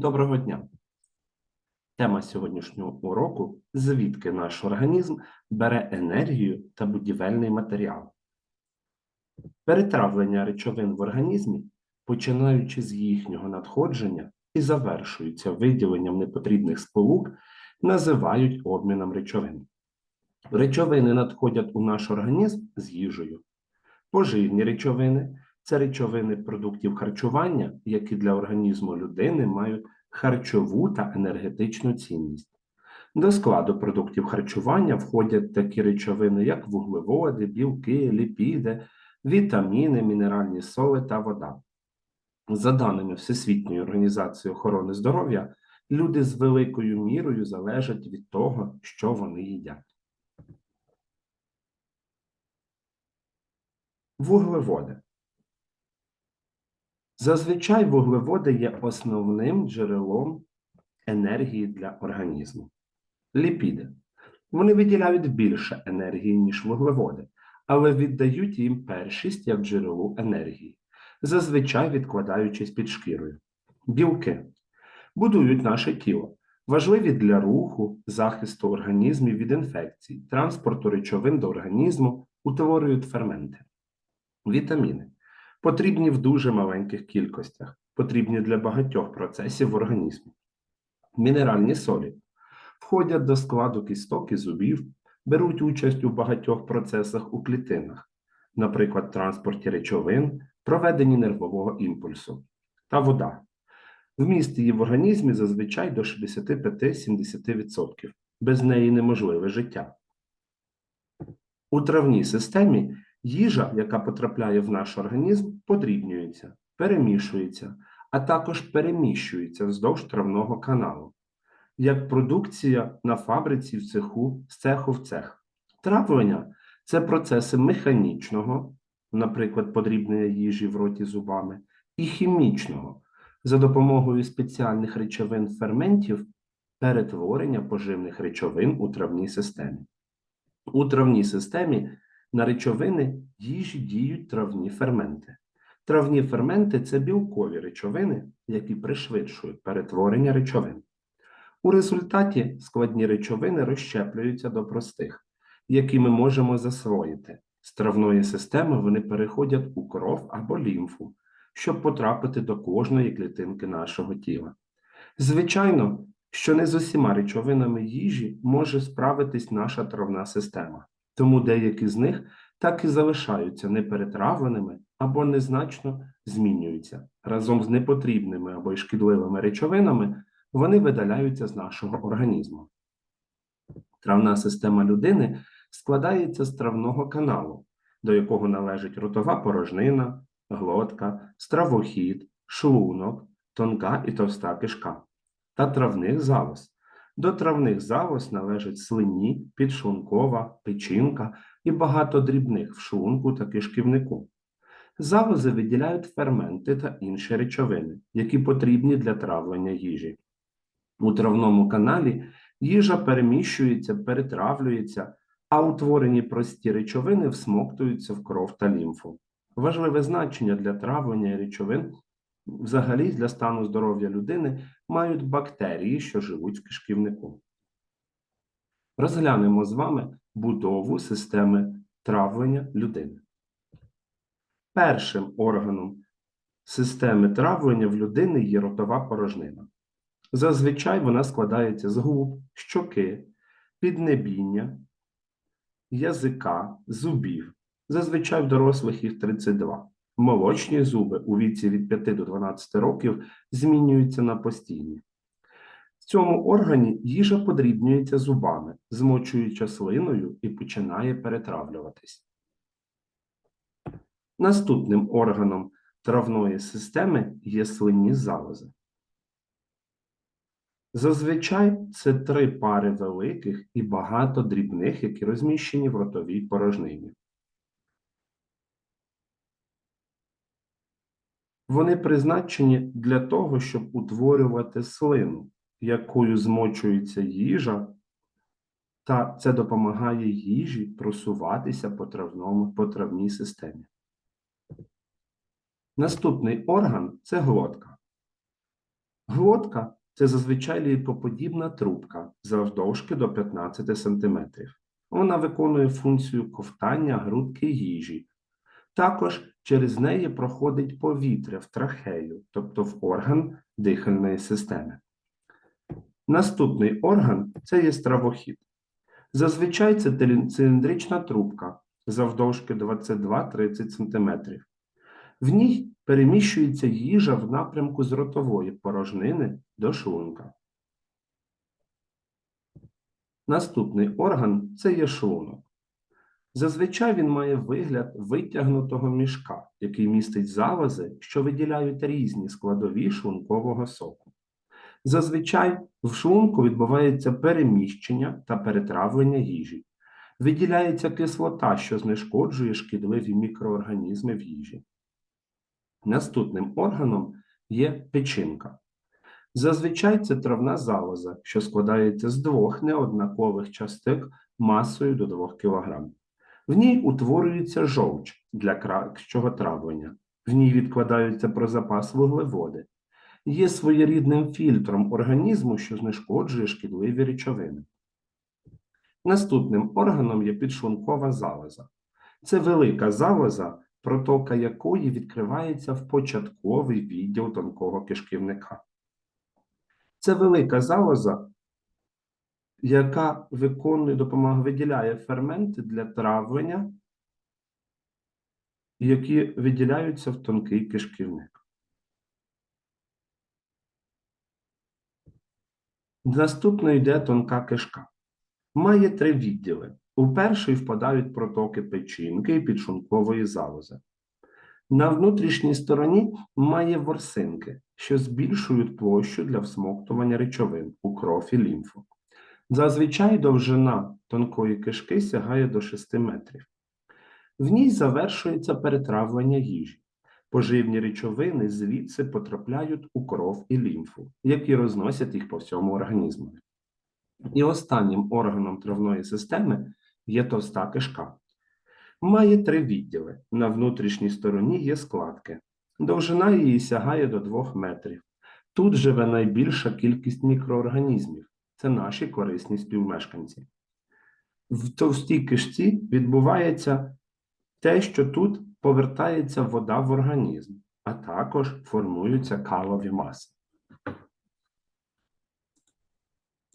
Доброго дня! Тема сьогоднішнього уроку звідки наш організм бере енергію та будівельний матеріал. Перетравлення речовин в організмі, починаючи з їхнього надходження і завершуються виділенням непотрібних сполук, називають обміном речовин. Речовини надходять у наш організм з їжею. Поживні речовини це речовини продуктів харчування, які для організму людини мають харчову та енергетичну цінність. До складу продуктів харчування входять такі речовини, як вуглеводи, білки, ліпіди, вітаміни, мінеральні соли та вода. За даними Всесвітньої організації охорони здоров'я, люди з великою мірою залежать від того, що вони їдять. Вуглеводи. Зазвичай вуглеводи є основним джерелом енергії для організму. Ліпіди. Вони виділяють більше енергії, ніж вуглеводи, але віддають їм першість як джерелу енергії, зазвичай відкладаючись під шкірою. Білки будують наше тіло, важливі для руху, захисту організмів від інфекцій, транспорту речовин до організму, утворюють ферменти. Вітаміни потрібні в дуже маленьких кількостях, потрібні для багатьох процесів в організмі. Мінеральні солі входять до складу кісток і зубів, беруть участь у багатьох процесах у клітинах, наприклад, транспорті речовин, проведенні нервового імпульсу та вода. Вміст її в організмі зазвичай до 65-70%. Без неї неможливе життя. У травній системі Їжа, яка потрапляє в наш організм, подрібнюється, перемішується, а також переміщується вздовж травного каналу, як продукція на фабриці в цеху з цеху в цех. Травлення це процеси механічного, наприклад, подрібнення їжі в роті зубами, і хімічного за допомогою спеціальних речовин ферментів перетворення поживних речовин у травній системі. У травній системі на речовини їжі діють травні ферменти. Травні ферменти це білкові речовини, які пришвидшують перетворення речовин. У результаті складні речовини розщеплюються до простих, які ми можемо засвоїти. З травної системи вони переходять у кров або лімфу, щоб потрапити до кожної клітинки нашого тіла. Звичайно, що не з усіма речовинами їжі може справитись наша травна система тому деякі з них так і залишаються неперетравленими або незначно змінюються. Разом з непотрібними або й шкідливими речовинами вони видаляються з нашого організму. Травна система людини складається з травного каналу, до якого належить ротова порожнина, глотка, стравохід, шлунок, тонка і товста кишка та травних залоз. До травних залоз належать слині, підшлункова, печінка і багато дрібних в шлунку та кишківнику. Залози виділяють ферменти та інші речовини, які потрібні для травлення їжі. У травному каналі їжа переміщується, перетравлюється, а утворені прості речовини всмоктуються в кров та лімфу. Важливе значення для травлення речовин взагалі для стану здоров'я людини мають бактерії, що живуть в кишківнику. Розглянемо з вами будову системи травлення людини. Першим органом системи травлення в людини є ротова порожнина. Зазвичай вона складається з губ, щоки, піднебіння, язика, зубів. Зазвичай в дорослих їх 32. Молочні зуби у віці від 5 до 12 років змінюються на постійні. В цьому органі їжа подрібнюється зубами, змочуючи слиною і починає перетравлюватись. Наступним органом травної системи є слинні залози. Зазвичай це три пари великих і багато дрібних, які розміщені в ротовій порожнині. Вони призначені для того, щоб утворювати слину, якою змочується їжа, та це допомагає їжі просуватися по травному, по травній системі. Наступний орган це глотка. Глотка це зазвичай ліпоподібна трубка завдовжки до 15 см. Вона виконує функцію ковтання грудки їжі. Також через неї проходить повітря в трахею, тобто в орган дихальної системи. Наступний орган це є стравохід. Зазвичай це циліндрична трубка завдовжки 22-30 см. В ній переміщується їжа в напрямку з ротової порожнини до шлунка. Наступний орган це є шлунок. Зазвичай він має вигляд витягнутого мішка, який містить залози, що виділяють різні складові шлункового соку. Зазвичай в шлунку відбувається переміщення та перетравлення їжі. Виділяється кислота, що знешкоджує шкідливі мікроорганізми в їжі. Наступним органом є печінка. Зазвичай це травна залоза, що складається з двох неоднакових часток масою до 2 кг. В ній утворюється жовч для кращого травлення. В ній відкладаються про запас вуглеводи. Є своєрідним фільтром організму, що знешкоджує шкідливі речовини. Наступним органом є підшлункова залоза. Це велика залоза, протока якої відкривається в початковий відділ тонкого кишківника. Це велика залоза, яка виконує допомагає, виділяє ферменти для травлення, які виділяються в тонкий кишківник. Наступно йде тонка кишка. Має три відділи. У перший впадають протоки печінки і підшлункової залози. На внутрішній стороні має ворсинки, що збільшують площу для всмоктування речовин у кров і лімфу. Зазвичай довжина тонкої кишки сягає до 6 метрів. В ній завершується перетравлення їжі. Поживні речовини звідси потрапляють у кров і лімфу, які розносять їх по всьому організму. І останнім органом травної системи є товста кишка. Має три відділи. На внутрішній стороні є складки. Довжина її сягає до 2 метрів. Тут живе найбільша кількість мікроорганізмів. Це наші корисні співмешканці. В товстій кишці відбувається те, що тут повертається вода в організм, а також формуються калові маси.